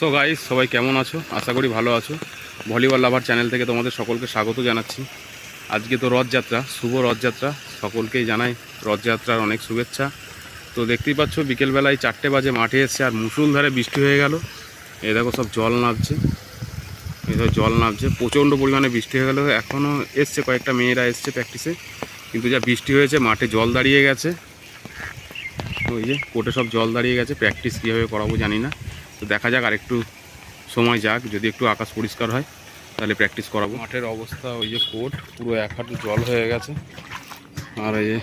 তো গাইস সবাই কেমন আছো? আশা করি ভালো আছো। ভলিবল লাভার চ্যানেল থেকে তোমাদের সকলকে স্বাগত জানাচ্ছি। আজকে তো রথযাত্রা, শুভ রথযাত্রা। সকলকেই জানাই রথযাত্রার অনেক শুভেচ্ছা। তো দেখতেই পাচ্ছ, বিকেলবেলায় চারটে বাজে মাঠে এসছে আর মুসুলধারে বৃষ্টি হয়ে গেল। এ দেখো সব জল নামছে। এ দেখো জল নামছে। প্রচণ্ড পরিমাণে বৃষ্টি হয়ে গেল। এখনও এসছে কয়েকটা মেয়েরা এসছে প্র্যাকটিসে কিন্তু যা বৃষ্টি হয়েছে, মাঠে জল দাঁড়িয়ে গেছে। ওই যে কোর্টে সব জল দাঁড়িয়ে গেছে। প্র্যাকটিস কীভাবে করাবো জানি না। তো দেখা যাক আর একটু সময় যাক। যদি একটু আকাশ পরিষ্কার হয় তাহলে প্র্যাকটিস করাবো। মাঠের অবস্থা ওই যে কোট পুরো এক হাঁটু জল হয়ে গেছে। আর এই যে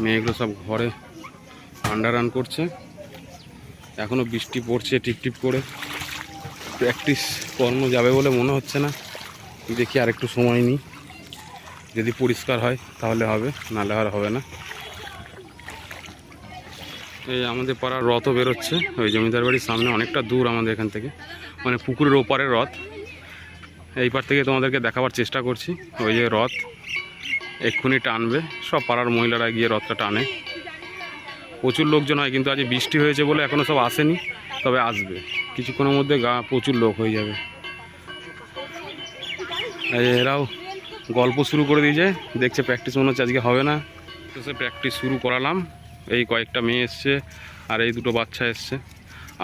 মেয়েগুলো সব ঘরে আন্ডার রান করছে। এখনও বৃষ্টি পড়ছে টিপটিপ করে। প্র্যাকটিস কর্ম যাবে বলে মনে হচ্ছে না। দেখি আর একটু সময় নিই। যদি পরিষ্কার হয় তাহলে হবে নাহলে আর হবে না। এই আমাদের পাড়ার রথও বেরোচ্ছে। ওই জমিদার বাড়ির সামনে অনেকটা দূর আমাদের এখান থেকে। মানে পুকুরের ওপারের রথ। এই পার থেকে তোমাদেরকে দেখাবার চেষ্টা করছি। ওই যে রথ এক্ষুনি টানবে। সব পাড়ার মহিলারা গিয়ে রথটা টানে। প্রচুর লোকজন হয়, কিন্তু আজ বৃষ্টি হয়েছে বলে এখনও সব আসেনি। তবে আসবে। কিছুক্ষণের মধ্যে গা প্রচুর লোক হয়ে যাবে। এরাও গল্প শুরু করে দিয়েছে। দেখছে প্র্যাকটিস মনে হচ্ছে আজকে হবে না। সে প্র্যাকটিস শুরু করালাম। এই কয়েকটা মেয়ে এসছে আর এই দুটো বাচ্চা এসছে।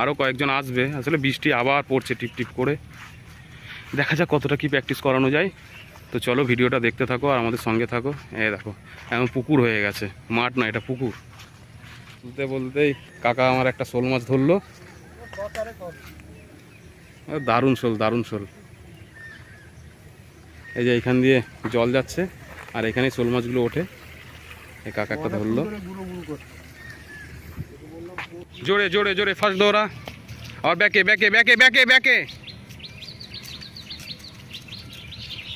আরও কয়েকজন আসবে। আসলে বৃষ্টি আবার পড়ছে টিপ টিপ করে। দেখা যাক কতটা কি প্র্যাকটিস করানো যায়। তো চলো ভিডিওটা দেখতে থাকো আর আমাদের সঙ্গে থাকো। এ দেখো, এখন পুকুর হয়ে গেছে। মাঠ না, এটা পুকুর। বলতে বলতেই কাকা আমার একটা শোল মাছ ধরলো। দারুণ শোল দারুণ শোল। এই যে এখান দিয়ে জল যাচ্ছে আর এখানে শোল মাছগুলো ওঠে। কাকা একটা ধরলো। জোরে জোরে জোরে ফার্স্ট দৌড়া। আর ব্যাকে ব্যাকে ব্যাকে ব্যাকে ব্যাকে।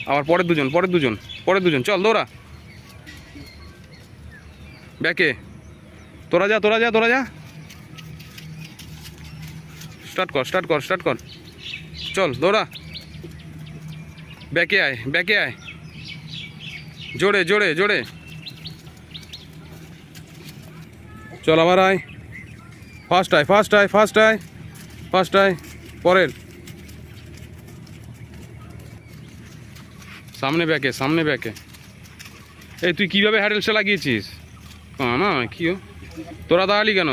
আবার পরের দুজন পরের দুজন পরের দুজন চল দৌড়া। ব্যাকে। তোরা যা তোরা যা তোরা যা। স্টার্ট কর স্টার্ট কর স্টার্ট কর। চল দৌড়া। ব্যাকে আয় ব্যাকে আয়। জোরে জোরে জোরে। চল আবার আয়। ফার্স্ট আয় ফার্স্ট আয় ফার্স্ট আয় ফার্স্ট আয়, পরের। সামনে ব্যাকে সামনে ব্যাকে এই, তুই কীভাবে হ্যাডেলসে লাগিয়েছিস? না কি ও? তোরা দাঁড়ালি কেন?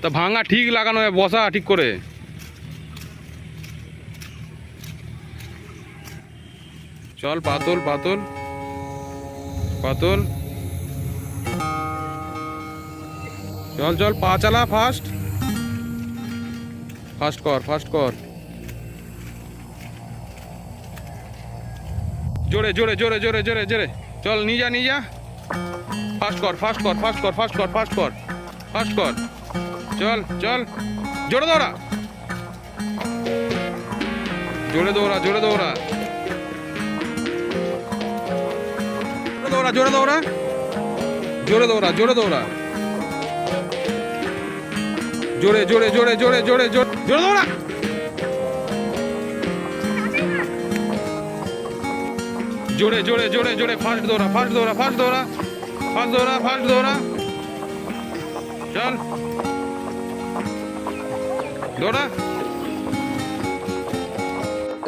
তা ভাঙা ঠিক লাগানো বসা ঠিক করে। চল, পাতল পাতল। পাতল। চল চল, পা চালা ফাস্ট ফাস্ট কর ফাস্ট কর। জোরে জোরে জোরে জোরে জোরে জোরে। চল, নিয়ে যা নিয়ে যা। ফাস্ট কর ফাস্ট কর ফাস্ট কর ফাস্ট কর ফাস্ট কর। ফাস্ট কর। চল চল। জোরে দৌড়া। জোরে দৌড়া জোরে দৌড়া। জোরে দৌড়া জোরে দৌড়া জোরে দৌড়া জোরে দৌড়া জোরে জোরে জোরে জোরে জোরে জোরে জোরে দৌড়া জোরে জোরে জোরে জোরে ফাস্ট দৌড়া ফাস্ট দৌড়া ফাস্ট দৌড়া ফাস্ট দৌড়া ফাস্ট দৌড়া চল দৌড়া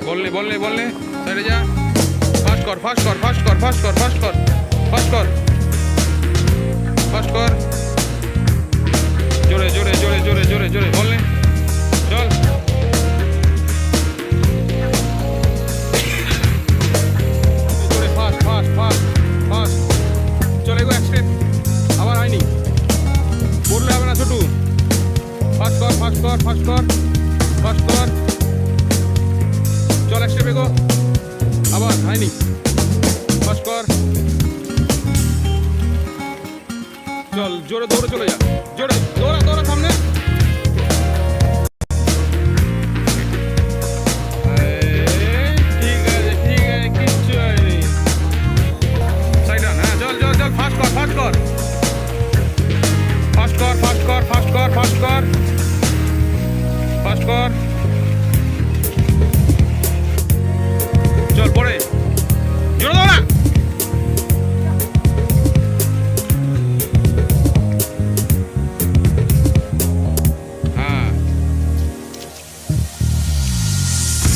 বললে বললে বললে সাইডে যা ফাস্ট কর ফাস্ট কর ফাস্ট কর ফাস্ট কর ফাস্ট কর ফাস্ট কর ফাস্ট কর জোরে জোরে জোরে জোরে জোরে জোরে বললে চল চল জোরে দৌড়ে চলে যা। জোরে দৌড়া দৌড়া সামনে। হ্যাঁ চল চল চল ফাস্ট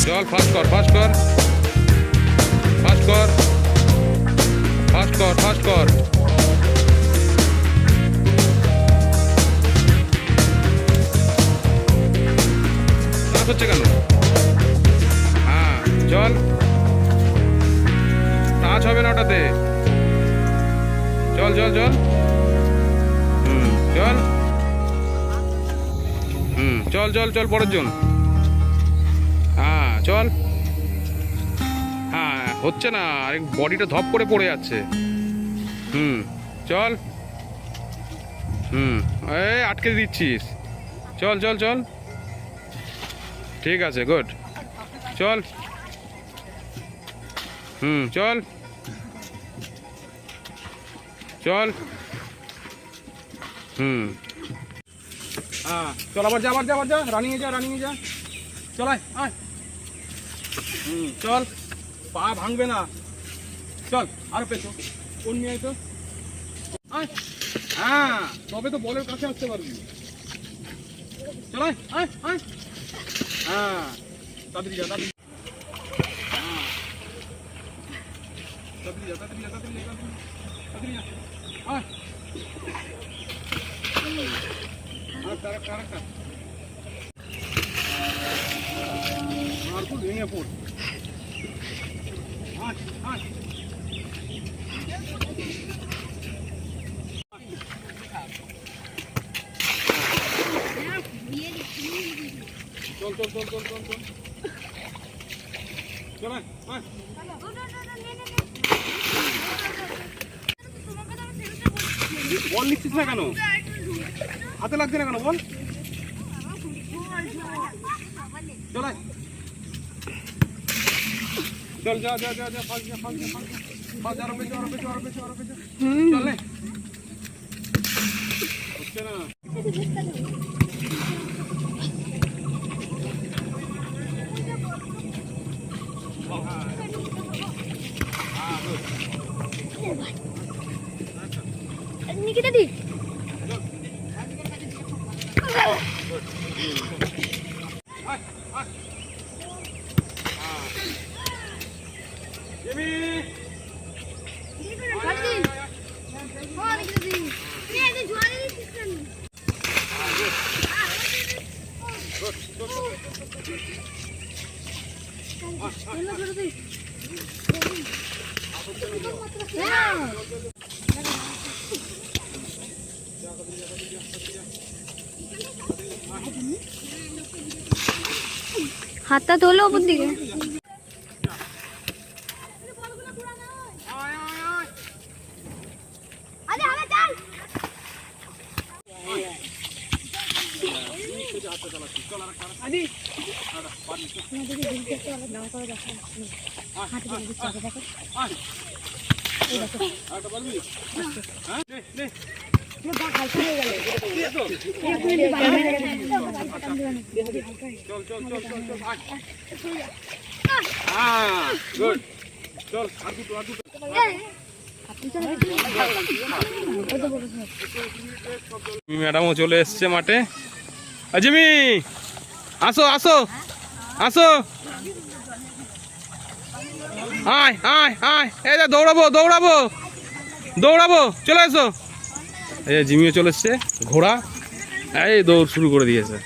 চল ফাস্ট কর ফাস্ট কর। ফাস্ট কর। ফাস্ট কর ফাস্ট কর। হচ্ছে কেন? হ্যাঁ চল টাচ হবে না ওটাতে। চল চল চল হুম চল হুম চল চল চল পরের জন। হ্যাঁ চল। হ্যাঁ হচ্ছে না, আরে বডিটা ধপ করে পড়ে যাচ্ছে। হুম, চল। হুম, এই আটকে দিচ্ছিস। চল চল চল। ঠিক আছে গুড চল। হুম, চল। চল। হুম। হ্যাঁ চল আবার যা আবার যা আবার যা। রানিংয়ে যা রানিংয়ে যা। চল, আয় আয়। চল, পা ভাঙবে না। চল, আরও পেছো কোন নিয়ে তো হ্যাঁ তবে তো বলের কাছে আসতে পারবি। চল, আয় আয় হ্যাঁ তাড়াতাড়ি যা, তাড়াতাড়ি হ্যাঁ। তাড়াতাড়ি যা তাড়াতাড়ি যা তাড়াতাড়ি যা তাড়াতাড়ি যা। আয়। আরেকটা আরেকটা আরেকটা আর তো ভেঙে পড়। চল চল চল চল বল নিচ্ছিস না কেন? হাতে লাগছে না কেন? বল। চল আয়। চল যা যা যা যা ফাঁস যা ফাঁস যা ফাঁস যা ফাঁস আরও পেছো আরও পেছো আরও পেছো আরও পেছো চল নে হচ্ছে না হাতটা তোলো ওপর দিকে আরে ম্যাডামও চলে এসছে মাঠে। আজিমি আসো আসো আসো। আয় আয় আয়। এই দৌড়াবো দৌড়াবো। দৌড়াবো, চলে এসো। এই যে জিমিও চলে এসছে, ঘোড়া। এই দৌড় শুরু করে দিয়েছে।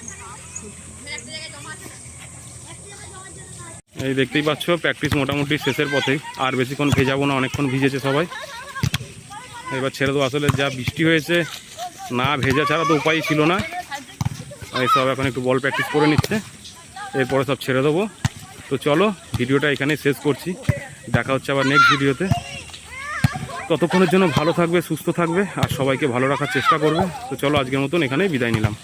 এই দেখতেই পাচ্ছ প্র্যাকটিস মোটামুটি শেষের পথে। আর বেশিক্ষণ ভেজাবো না, অনেকক্ষণ ভিজেছে সবাই। এবার ছেড়ে দেবো, আসলে যা বৃষ্টি হয়েছে, না ভেজা ছাড়া তো উপায় ছিল না। এই সব এখন একটু বল প্র্যাকটিস করে নিচ্ছে। এরপরে সব ছেড়ে দেবো। তো চলো, ভিডিওটা এখানেই শেষ করছি। দেখা হচ্ছে আবার নেক্সট ভিডিওতে ততক্ষণের জন্য ভালো থাকবে, সুস্থ থাকবে, আর সবাইকে ভালো রাখার চেষ্টা করবে। তো চলো আজকের মতন এখানেই বিদায় নিলাম।